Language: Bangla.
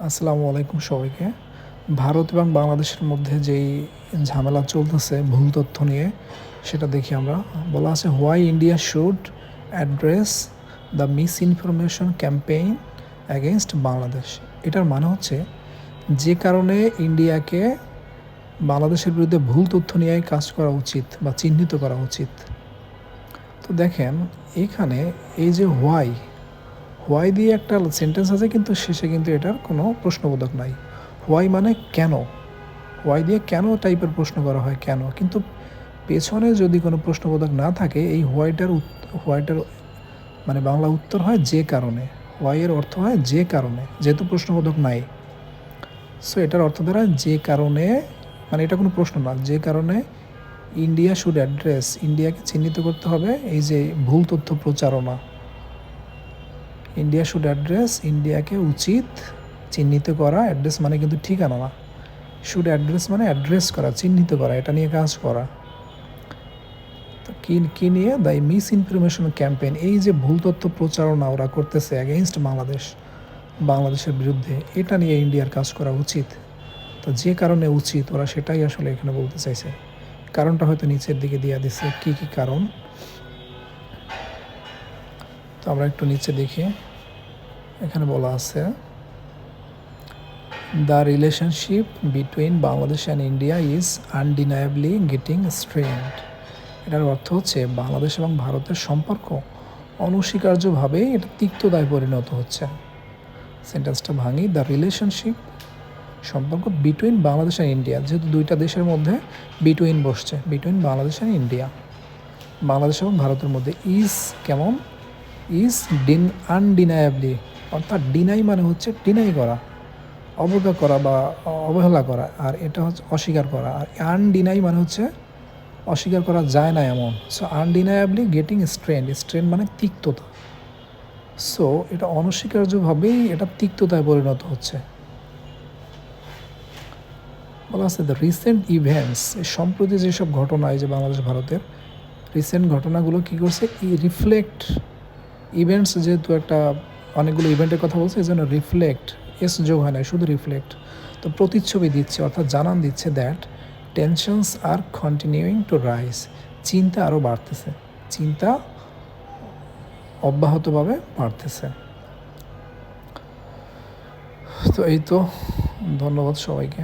আসসালামু আলাইকুম সবাইকে। ভারত এবং বাংলাদেশের মধ্যে যেই ঝামেলা চলতেছে ভুল তথ্য নিয়ে, সেটা দেখি আমরা। বলা আছে why India should address the misinformation campaign against Bangladesh এটার মানে হচ্ছে, যে কারণে ইন্ডিয়াকে বাংলাদেশের বিরুদ্ধে ভুল তথ্য নিয়ে কাজ করা উচিত বা চিহ্নিত করা উচিত। তো দেখেন এইখানে এই যে হোয়াই হোয়াই দিয়ে একটা সেন্টেন্স আছে কিন্তু শেষে কিন্তু এটার কোনো প্রশ্নবোধক নাই। হোয়াই মানে কেন? হোয়াই দিয়ে কেন টাইপের প্রশ্ন করা হয় কেন? কিন্তু পেছনে যদি কোনো প্রশ্নবোধক না থাকে, এই হোয়াইটার হোয়াইটার মানে বাংলা উত্তর হয় যে কারণে। হোয়াইয়ের অর্থ হয় যে কারণে, যেহেতু প্রশ্নবোধক নাই। সো এটার অর্থ দ্বারা যে কারণে মানে এটা কোনো প্রশ্ন না, যে কারণে ইন্ডিয়া শুড অ্যাড্রেস ইন্ডিয়াকে চিহ্নিত করতে হবে, এই যে ভুল তথ্য প্রচারণা। ইন্ডিয়া শুড অ্যাড্রেস ইন্ডিয়াকে উচিত চিহ্নিত করা অ্যাড্রেস মানে কিন্তু ঠিকানা না। শুড অ্যাড্রেস মানে অ্যাড্রেস করা, চিহ্নিত করা, এটা নিয়ে কাজ করা। তো কী কী নিয়ে? দ্য মিস ইনফরমেশন ক্যাম্পেইন এই যে ভুল তথ্য প্রচারণা ওরা করতেছে অ্যাগেনস্ট বাংলাদেশ, বাংলাদেশের বিরুদ্ধে, এটা নিয়ে ইন্ডিয়ার কাজ করা উচিত। তো যে কারণে উচিত, ওরা সেটাই আসলে এখানে বলতে চাইছে। কারণটা হয়তো নিচের দিকে দিয়ে দিছে, কী কী কারণ? তো আমরা একটু নিচে দেখি। এখানে বলা আছে the relationship between Bangladesh and India is undeniably getting strained এটার অর্থ হচ্ছে, বাংলাদেশ এবং ভারতের সম্পর্ক অনস্বীকার্যভাবেই এটা তিক্ততায় পরিণত হচ্ছে। সেন্টেন্সটা ভাঙি দ্য রিলেশনশিপ সম্পর্ক বিটুইন বাংলাদেশ অ্যান্ড ইন্ডিয়া যেহেতু দুইটা দেশের মধ্যে বিটুইন বসছে between Bangladesh and India Bangladesh এবং ভারতের মধ্যে ইজ কেমন? ইজ ডিন আনডিনায়াবলি অর্থাৎ ডিনাই মানে হচ্ছে ডিনাই করা, অবজ্ঞা করা বা অবহেলা করা, আর এটা হচ্ছে অস্বীকার করা। আর আনডিনাই মানে হচ্ছে অস্বীকার করা যায় না এমন। So undeniably getting strain strain মানে তিক্ততা। সো এটা অনস্বীকার্যভাবেই এটা তিক্ততায় পরিণত হচ্ছে। বলা আছে দ্য রিসেন্ট ইভেন্টস সম্প্রতি যেসব ঘটনা, এই যে বাংলাদেশ, ভারতের রিসেন্ট ঘটনাগুলো কী করছে? ই রিফ্লেক্ট ইভেন্টস যেহেতু একটা অনেকগুলো ইভেন্টের কথা বলছে, এই জন্য রিফ্লেক্ট এস যোগ হয় না শুধু রিফ্লেক্ট তো প্রতিচ্ছবি দিচ্ছে, অর্থাৎ জানান দিচ্ছে that tensions are continuing to rise চিন্তা আরও বাড়তেছে, চিন্তা অব্যাহতভাবে বাড়তেছে। তো এই তো, ধন্যবাদ সবাইকে।